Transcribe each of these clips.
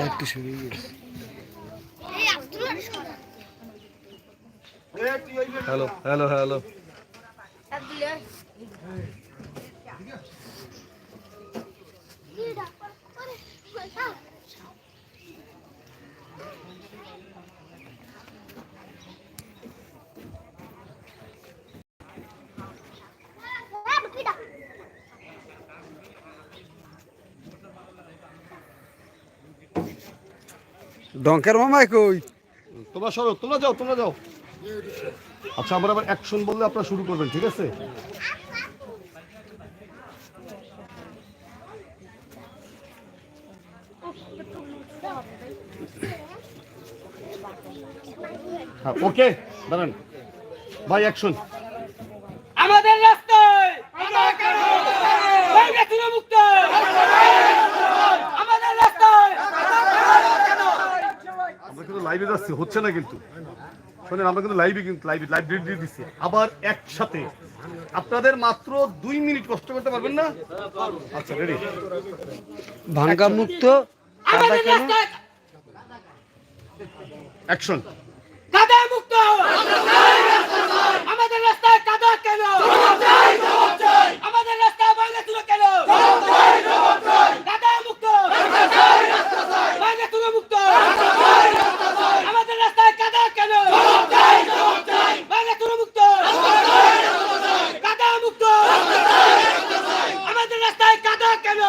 একটু সরে গেছে হ্যালো হ্যালো হ্যালো ডঙ্কের মামাই কই? তোমরা সরো তোমরা যাও তোমরা যাও। আচ্ছা আমরা আবার অ্যাকশন বললে আপনারা শুরু করবেন ঠিক আছে? হ্যাঁ ওকে দাঁড়ান। ভাই অ্যাকশন আমাদের রাস্তায়! মুক্ত আমাদের রাস্তায় আমরা কিন্তু লাইভে যাচ্ছি হচ্ছে না কিন্তু। শোনেন আমরা কিন্তু লাইভে কিন্তু লাইভে লাইভ ডেট দিয়ে দিচ্ছি। আবার একসাথে। আপনাদের মাত্র দুই মিনিট কষ্ট করতে পারবেন না? আচ্ছা রেডি ভাঙ্গা মুক্ত অ্যাকশন কাদা মুক্ত আমাদের রাস্তায় কাদা কেন আমাদের রাস্তায় বাইরে তুলে কেন কাদা মুক্ত বাইরে তুলে মুক্ত আমাদের রাস্তায় কাদা কেন বাইরে তুলে মুক্ত কাদা মুক্ত আমাদের রাস্তায় কাদা কেন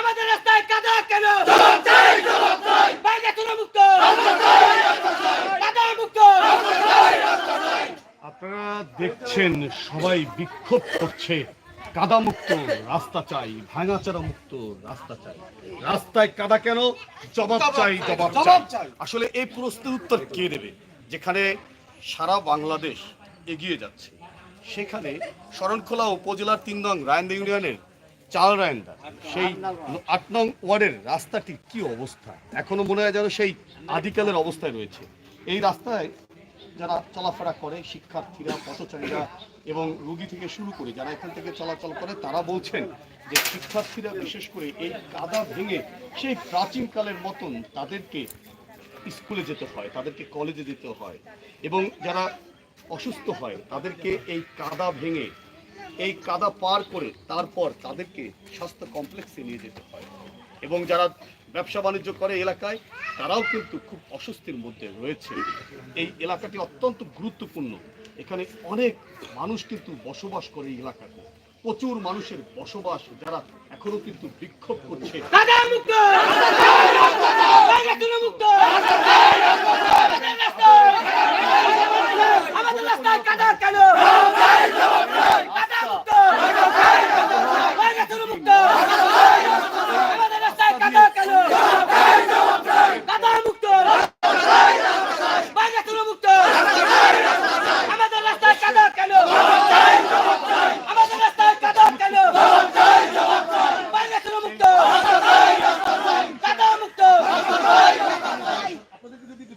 আমাদের রাস্তায় কাদা কেন বাইরে তুলে মুক্ত কাদা মুক্ত আপনারা দেখছেন সবাই বিক্ষোভ করছে। কাদা মুক্ত রাস্তা চাই ভাঙাচারা মুক্ত রাস্তা চাই। রাস্তায় কাদা কেন? জবাব চাই জবাব চাই। আসলে এই প্রশ্নের উত্তর কে দেবে? যেখানে সারা বাংলাদেশ এগিয়ে যাচ্ছে। সেখানে শরণখোলা উপজেলার তিন নং রায়ন্দা ইউনিয়নের চাল রায়ন্দা সেই আট নং ওয়ার্ডের রাস্তাটি কি অবস্থা? এখনও মনে হয় যেন সেই আদিকালের অবস্থায় রয়েছে। এই রাস্তায় যারা চলাফেরা করে, শিক্ষার্থীরা, পথচারীরা এবং রুগী থেকে শুরু করে যারা এখান থেকে চলাচল করে, তারা বলছেন যে শিক্ষার্থীরা বিশেষ করে এই কাদা ভেঙে সেই প্রাচীনকালের মতন তাদেরকে স্কুলে যেতে হয়, তাদেরকে কলেজে যেতে হয় এবং যারা অসুস্থ হয়, তাদেরকে এই কাদা ভেঙে, এই কাদা পার করে তারপর তাদেরকে স্বাস্থ্য কমপ্লেক্সে নিয়ে যেতে হয়। এবং যারা ব্যবসা বাণিজ্য করে এলাকায়, তারাও কিন্তু খুব অস্বস্তির মধ্যে রয়েছে। এই এলাকাটি অত্যন্ত গুরুত্বপূর্ণ। এখানে অনেক মানুষ কিন্তু বসবাস করে এই এলাকাতে। প্রচুর মানুষের বসবাস যারা এখনও কিন্তু বিক্ষোভ করছে কাদা মুক্ত বাইরে তুলে মুক্ত আমাদের রাস্তায় কাদা কেন কাদা মুক্ত বাইরে তুলে মুক্ত আমাদের রাস্তায় কাদা কেন কাদা মুক্ত বাইরে তুলে মুক্ত আমাদের রাস্তায় কাদা কেন আমাদের রাস্তায় কাদা কেন বাইরে তুলে মুক্ত কাদা মুক্ত আপনাদেরকে যদি একটু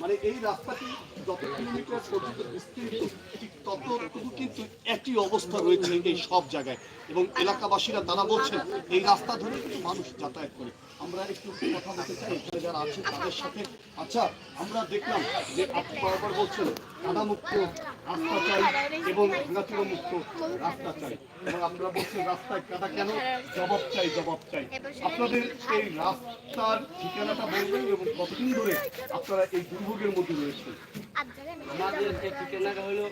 মানে এই রাস্তাটি যত কিলোমিটার কিন্তু একই অবস্থা রয়েছে সব জায়গায়। এবং এলাকাবাসীরা তারা বলছেন, এই রাস্তা ধরে কিন্তু মানুষ যাতায়াত করে। আমরা একটু কথা বলতে চাই। এখানে যারা আছে, তাদের সাথে। আচ্ছা আমরা দেখলাম যে আপনি বরাবর বলছেন কাদা মুক্ত রাস্তা চাই এবং ভাঙাচুরো মুক্ত রাস্তা চাই এবং আমরা বলছি, রাস্তায় কাদা কেন? জবাব চাই জবাব চাই। আপনাদের এই রাস্তার ঠিকানাটা বলবেন এবং কতদিন ধরে আপনারা এই দুর্ভোগের মধ্যে রয়েছেন? আমাদের যে ঠিকানাটা হলো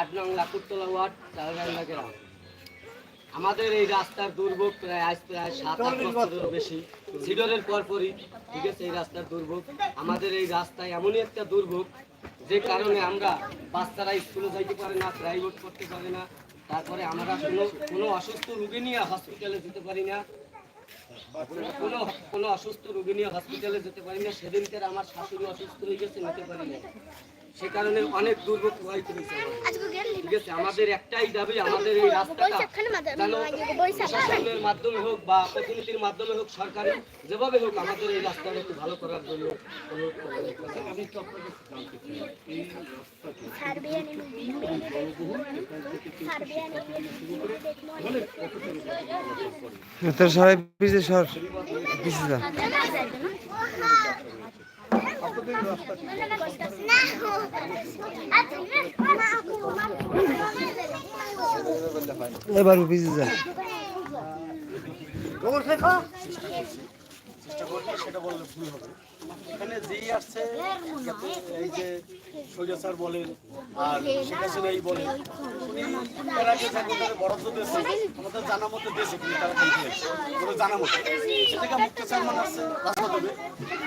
আট নং লাকুরতলা ওয়ার্ড চালগান্ডা গ্রাম। আমাদের এই রাস্তার দুর্ভোগ প্রায় আজ প্রায় সাত আট বছরের বেশি। সিডরের পরপরই ঠিক আছে এই রাস্তার দুর্ভোগ। আমাদের এই রাস্তায় এমনই একটা দুর্ভোগ যে কারণে আমরা বাচ্চারা স্কুলে যাইতে পারে না প্রাইভেট করতে পারে না। তারপরে আমরা কোনো কোনো অসুস্থ রুগী নিয়ে হসপিটালে যেতে পারি না। কোনো কোনো অসুস্থ রোগী নিয়ে হসপিটালে যেতে পারি না। সেদিনকার আমার শাশুড়ি অসুস্থ হয়ে গেছে নিতে পারি না সে কারণে অনেক দুর্ভোগ প্রবাহিত হয়েছে আমাদের। ঠিক আছে আমাদের একটাই দাবি আমাদের এই রাস্তাটা প্রশাসনের মাধ্যমে হোক বা প্রতিনিধির মাধ্যমে হোক সরকারি যেভাবে হোক আমাদের এই রাস্তাটা একটু ভালো করার জন্য অনুরোধ আমি একটু আপনাকে জানতে চাই এই রাস্তাটি সবাই পিছিয়ে সর পিছিয়ে যা আপনাদের এই রাস্তাটি এবার পিছিয়ে যা চেষ্টা করছি সেটা বললে ভুল হবে এখানে যেই আসছে এই যে স্যার বলেন আর শেখ হাসিনাই বলেন উনি এর আগে যে আমাদের বরাদ্দ দিয়েছে আমাদের জানা মতো দিয়েছে কিন্তু তারা কিন্তু ওদের জানা মতো। সেটাকে মুক্ত চেয়ারম্যান আসছে রাস্তা দেবে।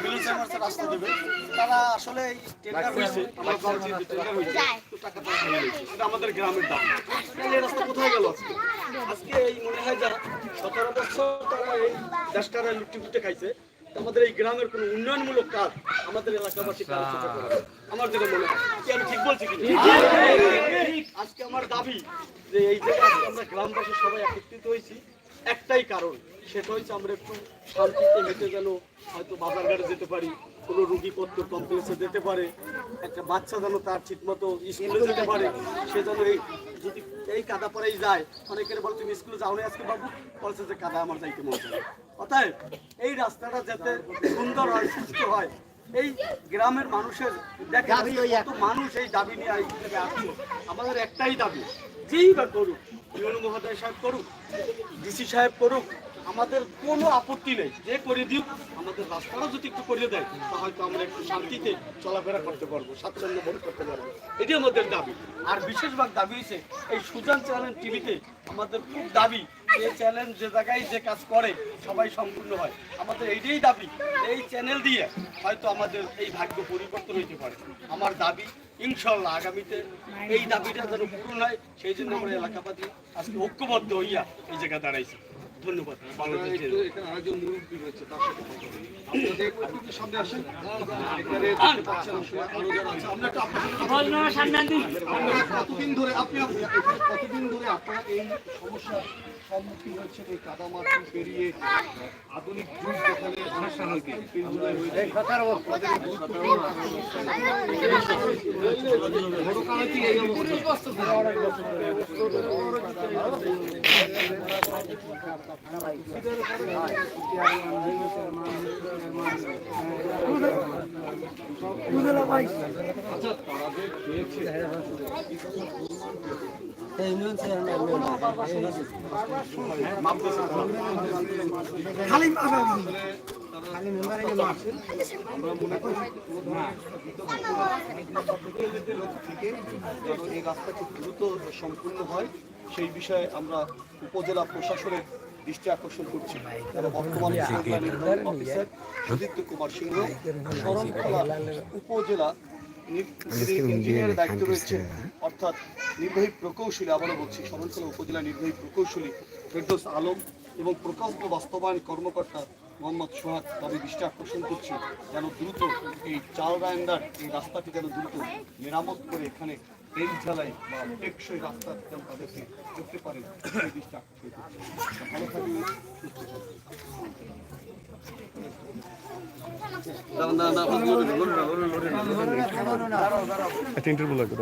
মিলন চেয়ারম্যান আসছে রাস্তা দেবে। তারা আসলে এই টেন্ডার হয়েছে। আমার দল টেন্ডার হয়েছে। টাকা তারা খেয়ে নিয়েছে। এটা আমাদের গ্রামের দাম। এই রাস্তা কোথায় গেল আজকে? আজকে এই মনে হয় যারা সতেরো বছর তারা এই দেশটারা লুটে ফুটে খাইছে। আমাদের এই গ্রামের কোনো উন্নয়নমূলক কাজ আমাদের এলাকাবাসী পড়ে আমার যেটা মনে হয় কি আমি ঠিক বলছি কি আজকে আমার দাবি যে এই আজকে আমরা গ্রামবাসী সবাই একত্রিত হয়েছি একটাই কারণ সেটা হচ্ছে আমরা একটু শান্তিতে হেঁটে যেন হয়তো বাজার ঘাটে যেতে পারি কোনো রুগীপত্র কমপ্লেক্সে যেতে পারে একটা বাচ্চা যেন তার ঠিক মতো স্কুলে যেতে পারে সে যেন এই যদি এই কাদা পরেই যায়। অনেকের বলে তুমি স্কুলে যাও না আজকে বাবু? বলছে যে কাদা আমার যাইতে মন চায় অতএব এই রাস্তাটা যাতে সুন্দর হয় সুস্থ হয় এই গ্রামের মানুষের দেখা মানুষ এই দাবি নিয়ে আমাদের একটাই দাবি যেই বা করুক ইউনু মহোদয় সাহেব করুক ডিসি সাহেব করুক আমাদের কোনো আপত্তি নেই। যে করে দিক আমাদের রাস্তাটা যদি একটু করিয়ে দেয় তা হয়তো আমরা একটু শান্তিতে চলাফেরা করতে পারব, স্বাচ্ছন্দ্য বোধ করতে পারব। এটি আমাদের দাবি। আর বিশেষভাগ দাবি হয়েছে এই সুজান চ্যানেল টিভিতে আমাদের খুব দাবি, যে চ্যানেল যে জায়গায় যে কাজ করে, সবাই সম্পূর্ণ হয়। আমাদের এইটাই দাবি, এই চ্যানেল দিয়ে হয়তো আমাদের এই ভাগ্য পরিবর্তন হইতে পারে। আমার দাবি ইনশাল্লাহ আগামীতে এই দাবিটা যেন পূরণ হয়, সেই জন্য আমরা এলাকাবাদী আজকে ঐক্যবদ্ধ হইয়া এই জায়গায় দাঁড়াইছি। ধন্যবাদ। আপনারা কতদিন ধরে আপনি কতদিন ধরে আপনারা এই সমস্যার সম্মুখীন হচ্ছেন এই কাদামাটি পেরিয়ে আধুনিক যুগ যেখানে পেরিয়ে হয়েছে আচ্ছা তারা যে পেয়েছে এই রাস্তাটি দ্রুত সম্পূর্ণ হয়। সেই বিষয়ে আমরা উপজেলা প্রশাসনের দৃষ্টি আকর্ষণ করছি বর্তমান সুদীপ্ত কুমার সিংহ উপজেলা ইঞ্জিনিয়ারের দায়িত্ব রয়েছে অর্থাৎ নির্বাহী প্রকৌশলী আবারও বলছি শরণখোলা উপজেলা নির্বাহী প্রকৌশলী ফেরদোস আলম এবং প্রকল্প বাস্তবায়ন কর্মকর্তা মোহাম্মদ সোহাগ তাদের দৃষ্টি আকর্ষণ করছি যেন দ্রুত এই চাল রায়ন্দার এই রাস্তাটি যেন দ্রুত মেরামত করে এখানে রেল ঝালাই বা টেকসই রাস্তা যেন তাদেরকে করতে পারে ভালো থাকবে লাগবে